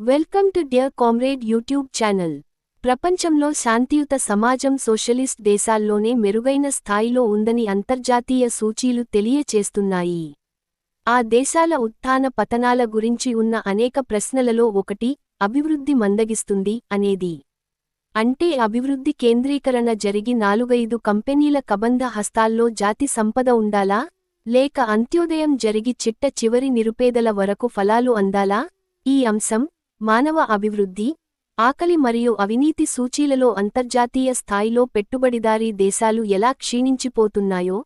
Welcome to dear comrade YouTube channel. ప్రపంచంలో శాంతియుత సమాజం సోషలిస్ట్ దేశాల్లోనే మెరుగైన స్థాయిలో ఉందని అంతర్జాతీయ సూచీలు తెలియచేస్తున్నాయి. ఆ దేశాల ఉత్థాన పతనాల గురించి ఉన్న అనేక ప్రశ్నలలో ఒకటి అభివృద్ధి మందగిస్తుంది అనేది. అంటే అభివృద్ధి కేంద్రీకరణ జరిగి నాలుగైదు కంపెనీల కబంధ హస్తాల్లో జాతి సంపద ఉండాలా? లేక అంత్యోదయం జరిగి చిట్ట చివరి నిరుపేదల వరకు ఫలాలు అందాలా? ఈ అంశం మానవ అభివృద్ధి ఆకలి మరియు అవినీతి సూచీలలో అంతర్జాతీయ స్థాయిలో పెట్టుబడిదారీ దేశాలు ఎలా క్షీణించిపోతున్నాయో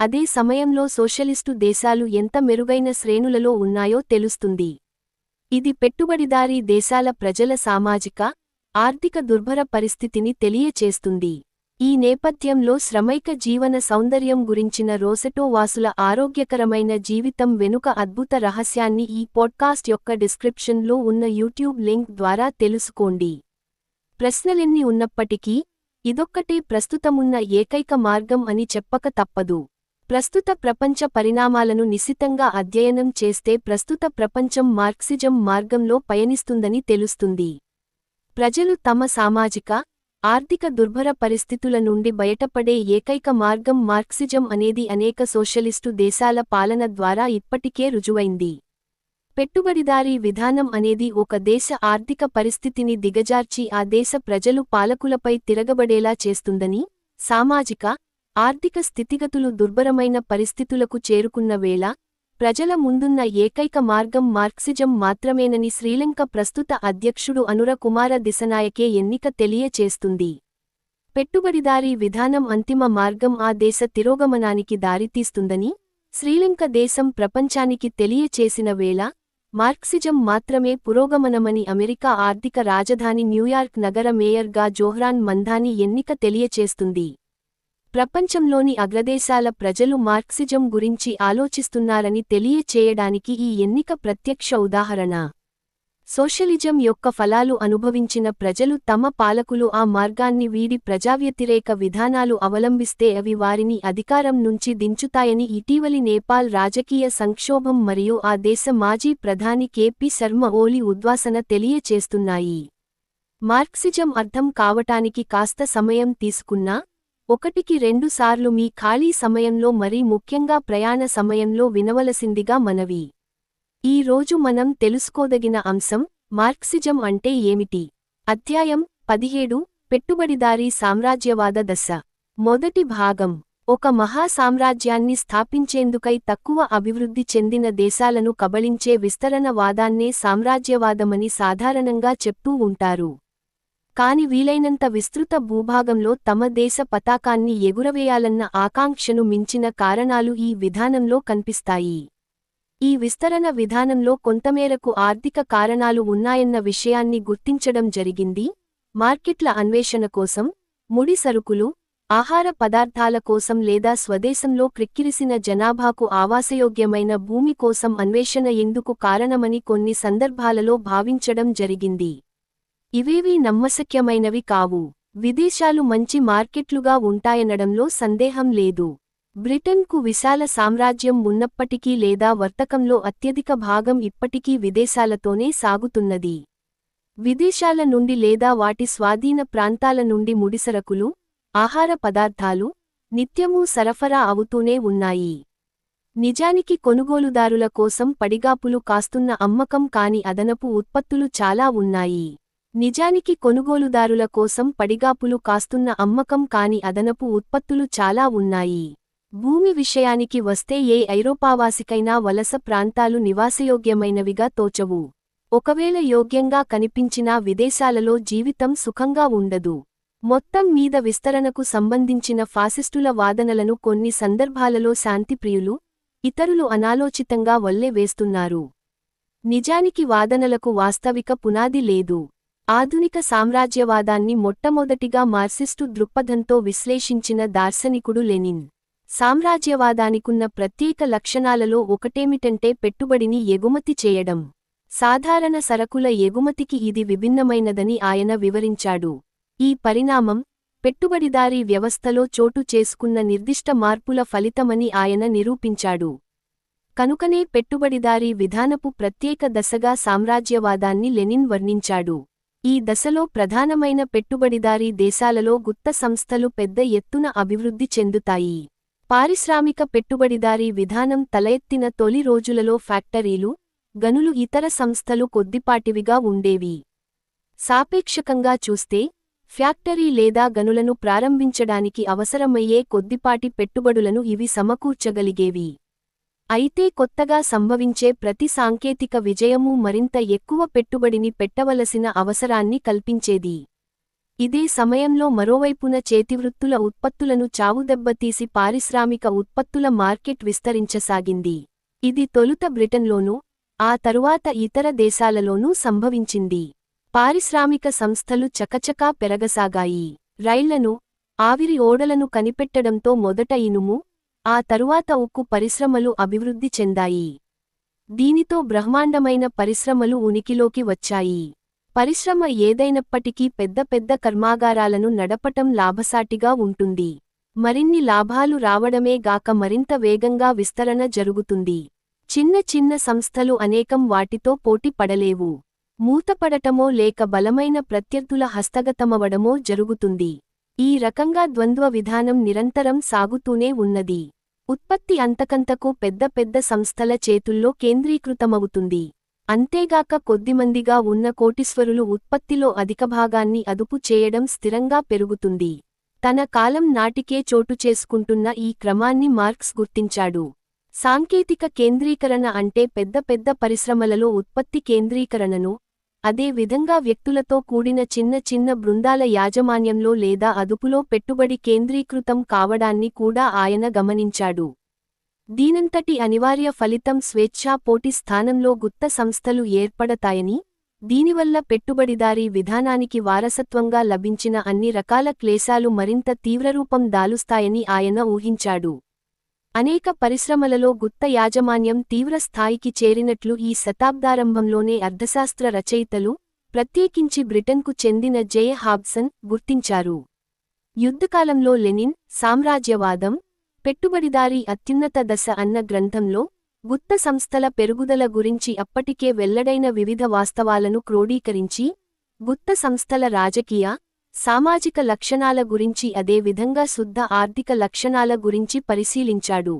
అదే సమయంలో సోషలిస్టు దేశాలు ఎంత మెరుగైన శ్రేణులలో ఉన్నాయో తెలుస్తుంది. ఇది పెట్టుబడిదారీ దేశాల ప్రజల సామాజిక ఆర్థిక దుర్భర పరిస్థితిని తెలియచేస్తుంది. ఈ నేపథ్యంలో శ్రమైక జీవన సౌందర్యం గురించిన రోసెటో వాసుల ఆరోగ్యకరమైన జీవితం వెనుక అద్భుత రహస్యాన్ని ఈ పాడ్కాస్ట్ యొక్క డిస్క్రిప్షన్లో ఉన్న యూట్యూబ్ లింక్ ద్వారా తెలుసుకోండి. ప్రశ్నలెన్ని ఉన్నప్పటికీ ఇదొక్కటే ప్రస్తుతమున్న ఏకైక మార్గం అని చెప్పక తప్పదు. ప్రస్తుత ప్రపంచ పరిణామాలను నిశితంగా అధ్యయనం చేస్తే ప్రస్తుత ప్రపంచం మార్క్సిజం మార్గంలో పయనిస్తుందని తెలుస్తుంది. ప్రజలు తమ సామాజిక ఆర్థిక దుర్భర పరిస్థితుల నుండి బయటపడే ఏకైక మార్గం మార్క్సిజం అనేది అనేక సోషలిస్టు దేశాల పాలన ద్వారా ఇప్పటికే రుజువైంది. పెట్టుబడిదారీ విధానం అనేది ఒక దేశ ఆర్థిక పరిస్థితిని దిగజార్చి ఆ దేశ ప్రజలు పాలకులపై తిరగబడేలా చేస్తుందని సామాజిక ఆర్థిక స్థితిగతులు దుర్భరమైన పరిస్థితులకు చేరుకున్న వేళ ప్రజల ముందున్న ఏకైక మార్గం మార్క్సిజం మాత్రమేనని శ్రీలంక ప్రస్తుత అధ్యక్షుడు అనుర కుమార దిశనాయకే ఎన్నిక తెలియచేస్తుంది. పెట్టుబడిదారీ విధానం అంతిమ మార్గం ఆ దేశ తిరోగమనానికి దారితీస్తుందని శ్రీలంక దేశం ప్రపంచానికి తెలియచేసిన వేళ మార్క్సిజం మాత్రమే పురోగమనమని అమెరికా ఆర్థిక రాజధాని న్యూయార్క్ నగర మేయర్గా జోహ్రాన్ మంధాని ఎన్నిక తెలియచేస్తుంది. ప్రపంచంలోని అగ్రదేశాల ప్రజలు మార్క్సిజం గురించి ఆలోచిస్తున్నారని తెలియచేయడానికి ఈ ఎన్నిక ప్రత్యక్ష ఉదాహరణ. సోషలిజం యొక్క ఫలాలు అనుభవించిన ప్రజలు తమ పాలకులు ఆ మార్గాన్ని వీడి ప్రజావ్యతిరేక విధానాలు అవలంబిస్తే అవి వారిని అధికారం నుంచి దించుతాయని ఇటీవలి నేపాల్ రాజకీయ సంక్షోభం మరియు ఆ దేశ మాజీ ప్రధాని కెపి శర్మ ఓలి ఉద్వాసన తెలియచేస్తున్నాయి. మార్క్సిజం అర్థం కావటానికి కాస్త సమయం తీసుకున్నా ఒకటికి రెండుసార్లు మీ ఖాళీ సమయంలో మరీ ముఖ్యంగా ప్రయాణ సమయంలో వినవలసిందిగా మనవి. ఈ రోజు మనం తెలుసుకోదగిన అంశం మార్క్సిజం అంటే ఏమిటి? అధ్యాయం పదిహేడు పెట్టుబడిదారీ సామ్రాజ్యవాద దశ. మొదటి భాగం. ఒక మహా సామ్రాజ్యాన్ని స్థాపించేందుకై తక్కువ అభివృద్ధి చెందిన దేశాలను కబళించే విస్తరణవాదాన్నే సామ్రాజ్యవాదమని సాధారణంగా చెప్తూ ఉంటారు. కాని వీలైనంత విస్తృత భూభాగంలో తమ దేశ పతాకాన్ని ఎగురవేయాలన్న ఆకాంక్షను మించిన కారణాలు ఈ విధానంలో కనిపిస్తాయి. ఈ విస్తరణ విధానంలో కొంతమేరకు ఆర్థిక కారణాలు ఉన్నాయన్న విషయాన్ని గుర్తించడం జరిగింది. మార్కెట్ల అన్వేషణ కోసం ముడి సరుకులు ఆహార పదార్థాల కోసం లేదా స్వదేశంలో క్రిక్కిరిసిన జనాభాకు ఆవాసయోగ్యమైన భూమి కోసం అన్వేషణ ఎందుకు కారణమని కొన్ని సందర్భాలలో భావించడం జరిగింది. ఇవేవీ నమ్మశక్యమైనవి కావు. విదేశాలు మంచి మార్కెట్లుగా ఉంటాయనడంలో సందేహం లేదు. బ్రిటన్కు విశాల సామ్రాజ్యం ఉన్నప్పటికీ లేదా వర్తకంలో అత్యధిక భాగం ఇప్పటికీ విదేశాలతోనే సాగుతున్నది. విదేశాల నుండి లేదా వాటి స్వాధీన ప్రాంతాల నుండి ముడిసరకులు ఆహార పదార్థాలు నిత్యమూ సరఫరా అవుతూనే ఉన్నాయి. నిజానికి కొనుగోలుదారుల కోసం పడిగాపులు కాస్తున్న అమ్మకం కాని అదనపు ఉత్పత్తులు చాలా ఉన్నాయి. నిజానికి కొనుగోలుదారుల కోసం పడిగాపులు కాస్తున్న అమ్మకం కాని అదనపు ఉత్పత్తులు చాలా ఉన్నాయి. భూమి విషయానికి వస్తే ఏ ఐరోపావాసికైనా వలస ప్రాంతాలు నివాసయోగ్యమైనవిగా తోచవు. ఒకవేళ యోగ్యంగా కనిపించినా విదేశాలలో జీవితం సుఖంగా ఉండదు. మొత్తం మీద విస్తరణకు సంబంధించిన ఫాసిస్టుల వాదనలను కొన్ని సందర్భాలలో శాంతిప్రియులు ఇతరులు అనాలోచితంగా వల్లే వేస్తున్నారు. నిజానికి వాదనలకు వాస్తవిక పునాది లేదు. ఆధునిక సామ్రాజ్యవాదాన్ని మొట్టమొదటిగా మార్సిస్టు దృక్పథంతో విశ్లేషించిన దార్శనికుడు లెనిన్. సామ్రాజ్యవాదానికున్న ప్రత్యేక లక్షణాలలో ఒకటేమిటంటే పెట్టుబడిని ఎగుమతి చేయడం. సాధారణ సరకుల ఎగుమతికి ఇది విభిన్నమైనదని ఆయన వివరించాడు. ఈ పరిణామం పెట్టుబడిదారీ వ్యవస్థలో చోటు చేసుకున్న నిర్దిష్ట మార్పుల ఫలితమని ఆయన నిరూపించాడు. కనుకనే పెట్టుబడిదారీ విధానపు ప్రత్యేక దశగా సామ్రాజ్యవాదాన్ని లెనిన్ వర్ణించాడు. ఈ దశలో ప్రధానమైన పెట్టుబడిదారీ దేశాలలో గుత్త సంస్థలు పెద్ద ఎత్తున అభివృద్ధి చెందుతాయి. పారిశ్రామిక పెట్టుబడిదారీ విధానం తలెత్తిన తొలి రోజులలో ఫ్యాక్టరీలు గనులు ఇతర సంస్థలు కొద్దిపాటివిగా ఉండేవి. సాపేక్షకంగా చూస్తే ఫ్యాక్టరీ లేదా గనులను ప్రారంభించడానికి అవసరమయ్యే కొద్దిపాటి పెట్టుబడులను ఇవి సమకూర్చగలిగేవి. అయితే కొత్తగా సంభవించే ప్రతి సాంకేతిక విజయమూ మరింత ఎక్కువ పెట్టుబడిని పెట్టవలసిన అవసరాన్ని కల్పించేది. ఇదే సమయంలో మరోవైపున చేతివృత్తుల ఉత్పత్తులను చావుదెబ్బతీసి పారిశ్రామిక ఉత్పత్తుల మార్కెట్ విస్తరించసాగింది. ఇది తొలుత బ్రిటన్లోనూ ఆ తరువాత ఇతర దేశాలలోనూ సంభవించింది. పారిశ్రామిక సంస్థలు చకచకా పెరగసాగాయి. రైళ్ళను ఆవిరి ఓడలను కనిపెట్టడంతో మొదట ఇనుము ఆ తరువాత ఉక్కు పరిశ్రమలు అభివృద్ధి చెందాయి. దీనితో బ్రహ్మాండమైన పరిశ్రమలు ఉనికిలోకి వచ్చాయి. పరిశ్రమ ఏదైనప్పటికీ పెద్ద పెద్ద కర్మాగారాలను నడపటం లాభసాటిగా ఉంటుంది. మరిన్ని లాభాలు రావడమే గాక మరింత వేగంగా విస్తరణ జరుగుతుంది. చిన్న చిన్న సంస్థలు అనేకం వాటితో పోటీ పడలేవు. మూతపడటమో లేక బలమైన ప్రత్యర్థుల హస్తగతమవడమో జరుగుతుంది. ఈ రకంగా ద్వంద్వ విధానం నిరంతరం సాగుతూనే ఉన్నది. ఉత్పత్తి అంతకంతకు పెద్ద పెద్ద సంస్థల చేతుల్లో కేంద్రీకృతమవుతుంది. అంతేగాక కొద్దిమందిగా ఉన్న కోటీశ్వరులు ఉత్పత్తిలో అధిక భాగాన్ని అదుపు చేయడం స్థిరంగా పెరుగుతుంది. తన కాలం నాటికే చోటు చేసుకుంటున్న ఈ క్రమాన్ని మార్క్స్ గుర్తించాడు. సాంకేతిక కేంద్రీకరణ అంటే పెద్ద పెద్ద పరిశ్రమలలో ఉత్పత్తి కేంద్రీకరణను అదే విధంగా వ్యక్తులతో కూడిన చిన్న చిన్న బృందాల యాజమాన్యంలో లేదా అదుపులో పెట్టుబడి కేంద్రీకృతం కావడాన్ని కూడా ఆయన గమనించాడు. దీనంతటి అనివార్య ఫలితం స్వేచ్ఛా పోటీ స్థానంలో గుత్త సంస్థలు ఏర్పడతాయని దీనివల్ల పెట్టుబడిదారీ విధానానికి వారసత్వంగా లభించిన అన్ని రకాల క్లేశాలు మరింత తీవ్రరూపం దాలుస్తాయని ఆయన ఊహించాడు. అనేక పరిశ్రమలలో గుత్త యాజమాన్యం తీవ్ర స్థాయికి చేరినట్లు ఈ శతాబ్దారంభంలోనే అర్థశాస్త్ర రచయితలు ప్రత్యేకించి బ్రిటన్కు చెందిన జయ హాబ్సన్ గుర్తించారు. యుద్ధకాలంలో లెనిన్ సామ్రాజ్యవాదం పెట్టుబడిదారీ అత్యున్నత దశ అన్న గ్రంథంలో గుత్త సంస్థల పెరుగుదల గురించి అప్పటికే వెల్లడైన వివిధ వాస్తవాలను క్రోడీకరించి గుత్త సంస్థల రాజకీయ సామాజిక లక్షణాల గురించి అదేవిధంగా శుద్ధ ఆర్థిక లక్షణాల గురించి పరిశీలించాడు.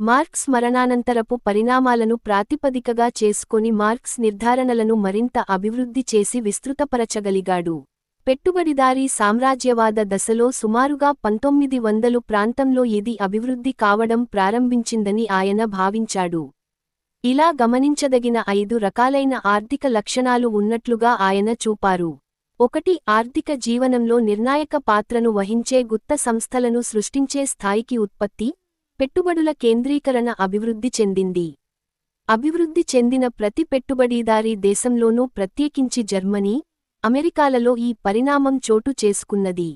మార్క్స్ మరణానంతరపు పరిణామాలను ప్రాతిపదికగా చేసుకొని మార్క్స్ నిర్ధారణలను మరింత అభివృద్ధి చేసి విస్తృతపరచగలిగాడు. పెట్టుబడిదారీ సామ్రాజ్యవాద దశలో సుమారుగా పంతొమ్మిది వందలు ప్రాంతంలో ఇది అభివృద్ధి కావడం ప్రారంభించిందని ఆయన భావించాడు. ఇలా గమనించదగిన ఐదు రకాలైన ఆర్థిక లక్షణాలు ఉన్నట్లుగా ఆయన చూపారు. ఒకటి ఆర్థిక జీవనంలో నిర్ణాయక పాత్రను వహించే గుత్త సంస్థలను సృష్టించే స్థాయికి ఉత్పత్తి పెట్టుబడుల కేంద్రీకరణ అభివృద్ధి చెందింది. అభివృద్ధి చెందిన ప్రతి పెట్టుబడిదారీ దేశంలోనూ ప్రత్యేకించి జర్మనీ అమెరికాలలో ఈ పరిణామం చోటు చేసుకున్నది.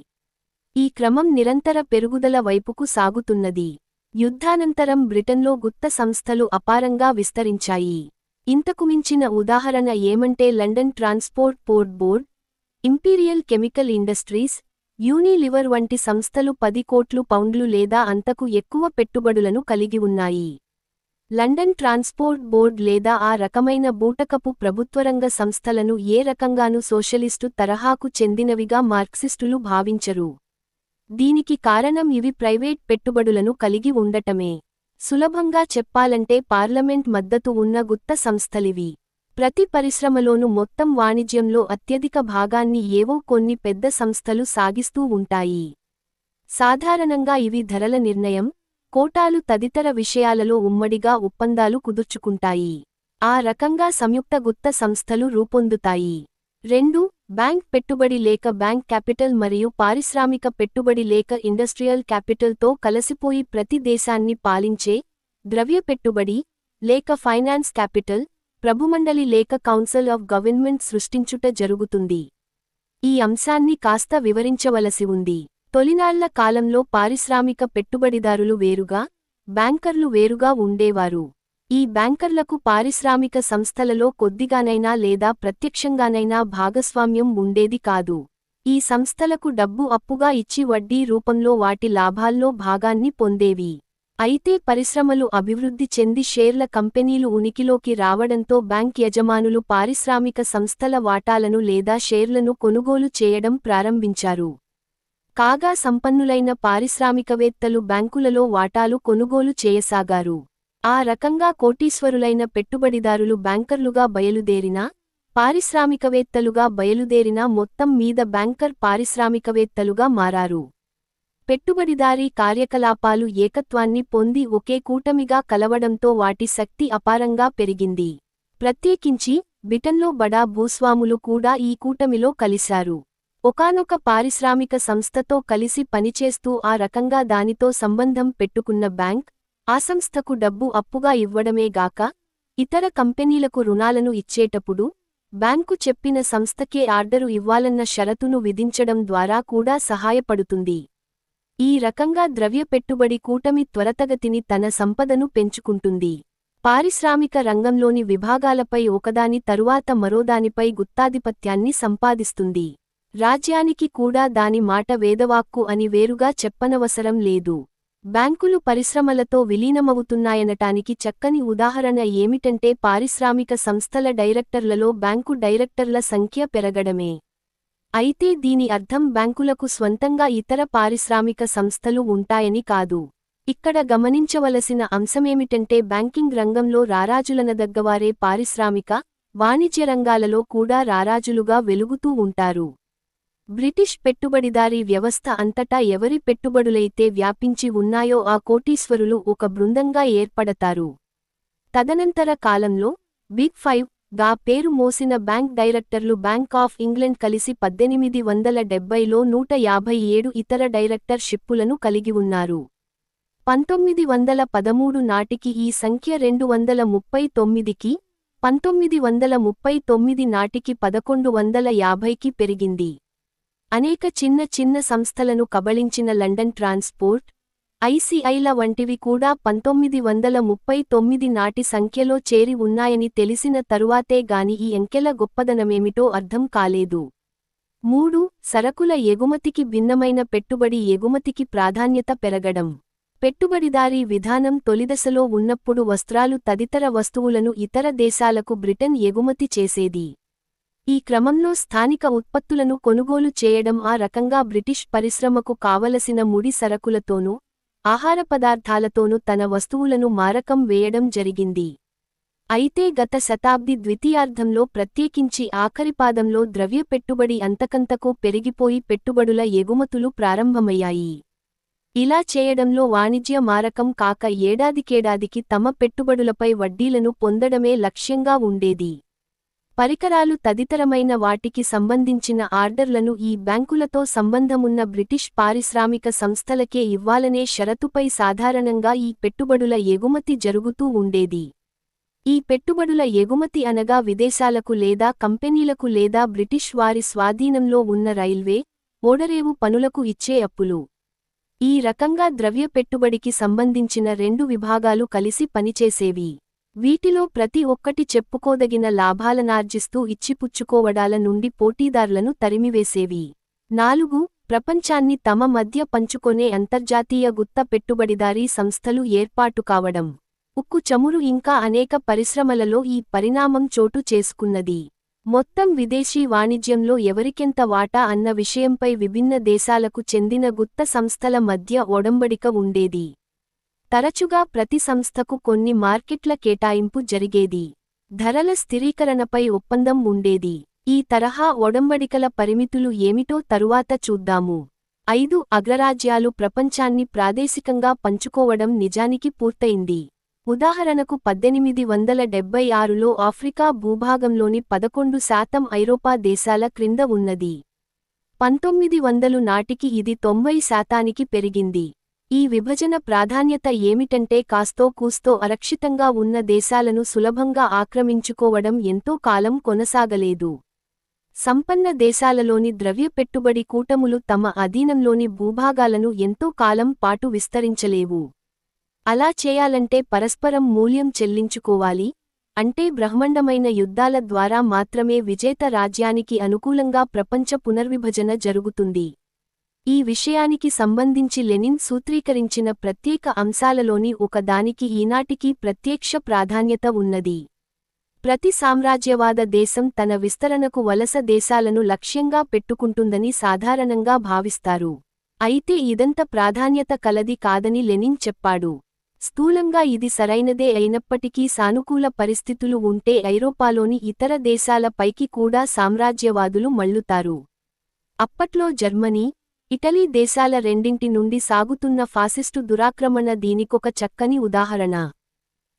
ఈ క్రమం నిరంతర పెరుగుదల వైపుకు సాగుతున్నది. యుద్ధానంతరం బ్రిటన్లో గుత్త సంస్థలు అపారంగా విస్తరించాయి. ఇంతకు మించిన ఉదాహరణ ఏమంటే London transport port board imperial chemical industries Unilever వంటి సంస్థలు పది కోట్లు పౌండ్లు లేదా అంతకు ఎక్కువ పెట్టుబడులను కలిగి ఉన్నాయి. లండన్ ట్రాన్స్పోర్ట్ బోర్డ్ లేదా ఆ రకమైన బూటకపు ప్రభుత్వరంగ సంస్థలను ఏ రకంగానూ సోషలిస్టు తరహాకు చెందినవిగా మార్క్సిస్టులు భావించరు. దీనికి కారణం ఇవి ప్రైవేట్ పెట్టుబడులను కలిగి ఉండటమే. సులభంగా చెప్పాలంటే పార్లమెంట్ మద్దతు ఉన్న గుత్త సంస్థలివి. ప్రతి పరిశ్రమలోనూ మొత్తం వాణిజ్యంలో అత్యధిక భాగాన్ని ఏవో కొన్ని పెద్ద సంస్థలు సాగిస్తూ ఉంటాయి. సాధారణంగా ఇవి ధరల నిర్ణయం కోటాలు తదితర విషయాలలో ఉమ్మడిగా ఒప్పందాలు కుదుర్చుకుంటాయి. ఆ రకంగా సంయుక్త గుత్త సంస్థలు రూపొందుతాయి. రెండు బ్యాంక్ పెట్టుబడి లేక బ్యాంక్ క్యాపిటల్ మరియు పారిశ్రామిక పెట్టుబడి లేక ఇండస్ట్రియల్ క్యాపిటల్తో కలసిపోయి ప్రతి దేశాన్ని పాలించే ద్రవ్య పెట్టుబడి లేక ఫైనాన్స్ క్యాపిటల్ ప్రభుమండలి లేక కౌన్సిల్ ఆఫ్ గవర్నమెంట్ సృష్టించుట జరుగుతుంది. ఈ అంశాన్ని కాస్త వివరించవలసి ఉంది. తొలినాళ్ళ కాలంలో పారిశ్రామిక పెట్టుబడిదారులు వేరుగా బ్యాంకర్లు వేరుగా ఉండేవారు. ఈ బ్యాంకర్లకు పారిశ్రామిక సంస్థలలో కొద్దిగానైనా లేదా ప్రత్యక్షంగానైనా భాగస్వామ్యం ఉండేది కాదు. ఈ సంస్థలకు డబ్బు అప్పుగా ఇచ్చి వడ్డీ రూపంలో వాటి లాభాల్లో భాగాన్ని పొందేవి. అయితే పరిశ్రమలు అభివృద్ధి చెంది షేర్ల కంపెనీలు ఉనికిలోకి రావడంతో బ్యాంక్ యజమానులు పారిశ్రామిక సంస్థల వాటాలను లేదా షేర్లను కొనుగోలు చేయడం ప్రారంభించారు. కాగా సంపన్నులైన పారిశ్రామికవేత్తలు బ్యాంకులలో వాటాలు కొనుగోలు చేయసాగారు. ఆ రకంగా కోటీశ్వరులైన పెట్టుబడిదారులు బ్యాంకర్లుగా బయలుదేరినా పారిశ్రామికవేత్తలుగా బయలుదేరినా మొత్తం మీద బ్యాంకర్ పారిశ్రామికవేత్తలుగా మారారు. పెట్టుబడిదారీ కార్యకలాపాలు ఏకత్వాన్ని పొంది ఒకే కూటమిగా కలవడంతో వాటి శక్తి అపారంగా పెరిగింది. ప్రత్యేకించి బిటన్లో బడా భూస్వాములు కూడా ఈ కూటమిలో కలిశారు. ఒకానొక పారిశ్రామిక సంస్థతో కలిసి పనిచేస్తూ ఆ రకంగా దానితో సంబంధం పెట్టుకున్న బ్యాంక్ ఆ సంస్థకు డబ్బు అప్పుగా ఇవ్వడమే గాక ఇతర కంపెనీలకు రుణాలను ఇచ్చేటప్పుడు బ్యాంకు చెప్పిన సంస్థకే ఆర్డరు ఇవ్వాలన్న షరతును విధించడం ద్వారా కూడా సహాయపడుతుంది. ఈ రకంగా ద్రవ్య పెట్టుబడి కూటమి త్వరతగతిని తన సంపదను పెంచుకుంటుంది. పారిశ్రామిక రంగంలోని విభాగాలపై ఒకదాని తరువాత మరోదానిపై గుత్తాధిపత్యాన్ని సంపాదిస్తుంది. రాజ్యానికి కూడా దాని మాట వేదవాక్కు అని వేరుగా చెప్పనవసరం లేదు. బ్యాంకులు పరిశ్రమలతో విలీనమవుతున్నాయనటానికి చక్కని ఉదాహరణ ఏమిటంటే పారిశ్రామిక సంస్థల డైరెక్టర్లలో బ్యాంకు డైరెక్టర్ల సంఖ్య పెరగడమే. అయితే దీని అర్థం బ్యాంకులకు స్వంతంగా ఇతర పారిశ్రామిక సంస్థలు ఉంటాయని కాదు. ఇక్కడ గమనించవలసిన అంశమేమిటంటే బ్యాంకింగ్ రంగంలో రారాజులనదగ్గవారే పారిశ్రామిక వాణిజ్య రంగాలలో కూడా రారాజులుగా వెలుగుతూ ఉంటారు. బ్రిటిష్ పెట్టుబడిదారీ వ్యవస్థ అంతటా ఎవరి పెట్టుబడులైతే వ్యాపించి ఉన్నాయో ఆ కోటీశ్వరులు ఒక బృందంగా ఏర్పడతారు. తదనంతర కాలంలో బిగ్ ఫైవ్ గా పేరు మోసిన బ్యాంక్ డైరెక్టర్లు బ్యాంక్ ఆఫ్ ఇంగ్లండ్ కలిసి పద్దెనిమిది వందల డెబ్బైలో నూట యాభై ఏడు ఇతర డైరెక్టర్ షిప్పులను కలిగి ఉన్నారు. పంతొమ్మిది వందల పదమూడు నాటికి ఈ సంఖ్య రెండు వందల ముప్పై తొమ్మిదికి పంతొమ్మిది వందల ముప్పై తొమ్మిది నాటికి పదకొండు వందల యాభైకి పెరిగింది. అనేక చిన్న చిన్న సంస్థలను కబళించిన లండన్ ట్రాన్స్పోర్ట్ ఐసీఐల వంటివి కూడా పంతొమ్మిది వందల ముప్పై తొమ్మిది నాటి సంఖ్యలో చేరి ఉన్నాయని తెలిసిన తరువాతే గాని ఈ అంకెల గొప్పదనమేమిటో అర్థం కాలేదు. మూడు సరకుల ఎగుమతికి భిన్నమైన పెట్టుబడి ఎగుమతికి ప్రాధాన్యత పెరగడం. పెట్టుబడిదారీ విధానం తొలిదశలో ఉన్నప్పుడు వస్త్రాలు తదితర వస్తువులను ఇతర దేశాలకు బ్రిటన్ ఎగుమతి చేసేది. ఈ క్రమంలో స్థానిక ఉత్పత్తులను కొనుగోలు చేయడం ఆ రకంగా బ్రిటిష్ పరిశ్రమకు కావలసిన ముడి సరకులతోనూ ఆహార పదార్థాలతోనూ తన వస్తువులను మారకం వేయడం జరిగింది. అయితే గత శతాబ్ది ద్వితీయార్ధంలో ప్రత్యేకించి ఆఖరిపాదంలో ద్రవ్య పెట్టుబడి అంతకంతకు పెరిగిపోయి పెట్టుబడుల ఎగుమతులు ప్రారంభమయ్యాయి. ఇలా చేయడంలో వాణిజ్య మారకం కాక ఏడాదికేడాదికి తమ పెట్టుబడులపై వడ్డీలను పొందడమే లక్ష్యంగా ఉండేది. పరికరాలు తదితరమైన వాటికి సంబంధించిన ఆర్డర్లను ఈ బ్యాంకులతో సంబంధమున్న బ్రిటిష్ పారిశ్రామిక సంస్థలకే ఇవ్వాలనే షరతుపై సాధారణంగా ఈ పెట్టుబడుల ఎగుమతి జరుగుతూ ఉండేది. ఈ పెట్టుబడుల ఎగుమతి అనగా విదేశాలకు లేదా కంపెనీలకు లేదా బ్రిటిష్ వారి స్వాధీనంలో ఉన్న రైల్వే ఓడరేవు పనులకు ఇచ్చే అప్పులు. ఈ రకంగా ద్రవ్య పెట్టుబడికి సంబంధించిన రెండు విభాగాలు కలిసి పనిచేసేవి. వీటిలో ప్రతి ఒక్కటి చెప్పుకోదగిన లాభాలనార్జిస్తూ ఇచ్చిపుచ్చుకోవడాల నుండి పోటీదారులను తరిమివేసేవి. నాలుగు ప్రపంచాన్ని తమ మధ్య పంచుకొనే అంతర్జాతీయ గుత్త పెట్టుబడిదారీ సంస్థలు ఏర్పాటు కావడం. ఉక్కు చమురు ఇంకా అనేక పరిశ్రమలలో ఈ పరిణామం చోటు చేసుకున్నది. మొత్తం విదేశీ వాణిజ్యంలో ఎవరికెంత వాటా అన్న విషయంపై విభిన్న దేశాలకు చెందిన గుత్త సంస్థల మధ్య ఒడంబడిక ఉండేది. తరచుగా ప్రతి సంస్థకు కొన్ని మార్కెట్ల కేటాయింపు జరిగేది. ధరల స్థిరీకరణపై ఒప్పందం ఉండేది. ఈ తరహా ఒడంబడికల పరిమితులు ఏమిటో తరువాత చూద్దాము. ఐదు అగ్రరాజ్యాలు ప్రపంచాన్ని ప్రాదేశికంగా పంచుకోవడం నిజానికి పూర్తయింది. ఉదాహరణకు పద్దెనిమిది వందల డెబ్బై ఆరులో ఆఫ్రికా భూభాగంలోని పదకొండు శాతం ఐరోపా దేశాల క్రింద ఉన్నది. పంతొమ్మిది వందలు నాటికి ఇది తొంభై శాతానికి పెరిగింది. ఈ విభజన ప్రాధాన్యత ఏమిటంటే కాస్తో కూస్తో అరక్షితంగా ఉన్న దేశాలను సులభంగా ఆక్రమించుకోవడం ఎంతో కాలం కొనసాగలేదు. సంపన్న దేశాలలోని ద్రవ్య పెట్టుబడి కూటములు తమ అధీనంలోని భూభాగాలను ఎంతో కాలం పాటు విస్తరించలేవు. అలా చేయాలంటే పరస్పరం మూల్యం చెల్లించుకోవాలి అంటే బ్రహ్మండమైన యుద్ధాల ద్వారా మాత్రమే విజేత రాజ్యానికి అనుకూలంగా ప్రపంచ పునర్విభజన జరుగుతుంది. ఈ విషయానికి సంబంధించి లెనిన్ సూత్రీకరించిన ప్రత్యేక అంశాలలోని ఒకదానికి ఈనాటికి ప్రత్యక్ష ప్రాధాన్యత ఉన్నది. ప్రతి సామ్రాజ్యవాద దేశం తన విస్తరణకు వలస దేశాలను లక్ష్యంగా పెట్టుకుంటుందని సాధారణంగా భావిస్తారు. అయితే ఇదంత ప్రాధాన్యత కలది కాదని లెనిన్ చెప్పాడు. స్థూలంగా ఇది సరైనదే అయినప్పటికీ సానుకూల పరిస్థితులు ఉంటే ఐరోపాలోని ఇతర దేశాల పైకి కూడా సామ్రాజ్యవాదులు మళ్ళుతారు అప్పట్లో జర్మనీ ఇటలీ దేశాల రెండింటి నుండి సాగుతున్న ఫాసిస్టు దురాక్రమణ దీనికొక చక్కని ఉదాహరణ.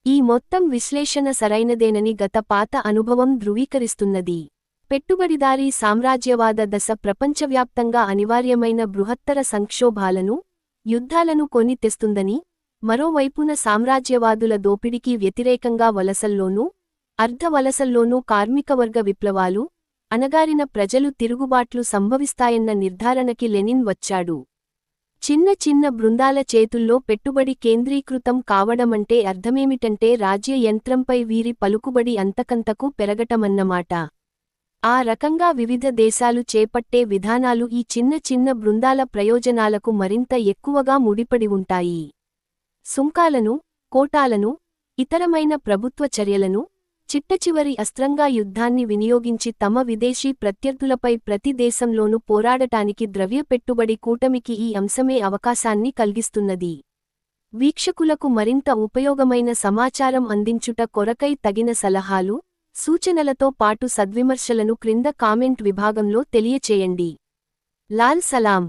ఈ మొత్తం విశ్లేషణ సరైనదేనని గత పాత అనుభవం ధృవీకరిస్తున్నది. పెట్టుబడిదారీ సామ్రాజ్యవాద దశ ప్రపంచవ్యాప్తంగా అనివార్యమైన బృహత్తర సంక్షోభాలను యుద్ధాలను కొని తెస్తుందని మరోవైపున సామ్రాజ్యవాదుల దోపిడికి వ్యతిరేకంగా వలసల్లోనూ అర్ధవలసల్లోనూ కార్మికవర్గ విప్లవాలు అణగారిన ప్రజలు తిరుగుబాట్లు సంభవిస్తాయన్న నిర్ధారణకి లెనిన్ వచ్చాడు. చిన్న చిన్న బృందాల చేతుల్లో పెట్టుబడి కేంద్రీకృతం కావడమంటే అర్థమేమిటంటే రాజ్య యంత్రంపై వీరి పలుకుబడి అంతకంతకు పెరగటమన్నమాట. ఆ రకంగా వివిధ దేశాలు చేపట్టే విధానాలు ఈ చిన్న చిన్న బృందాల ప్రయోజనాలకు మరింత ఎక్కువగా ముడిపడి ఉంటాయి. సుంకాలను కోటాలను ఇతరమైన ప్రభుత్వ చర్యలను చిట్టచివరి అస్త్రంగా యుద్ధాన్ని వినియోగించి తమ విదేశీ ప్రత్యర్థులపై ప్రతి దేశంలోనూ పోరాడటానికి ద్రవ్య పెట్టుబడి కూటమికి ఈ అంశమే అవకాశాన్ని కల్గిస్తున్నది. వీక్షకులకు మరింత ఉపయోగమైన సమాచారం అందించుట కొరకై తగిన సలహాలు సూచనలతో పాటు సద్విమర్శలను క్రింద కామెంట్ విభాగంలో తెలియచేయండి. లాల్ సలాం.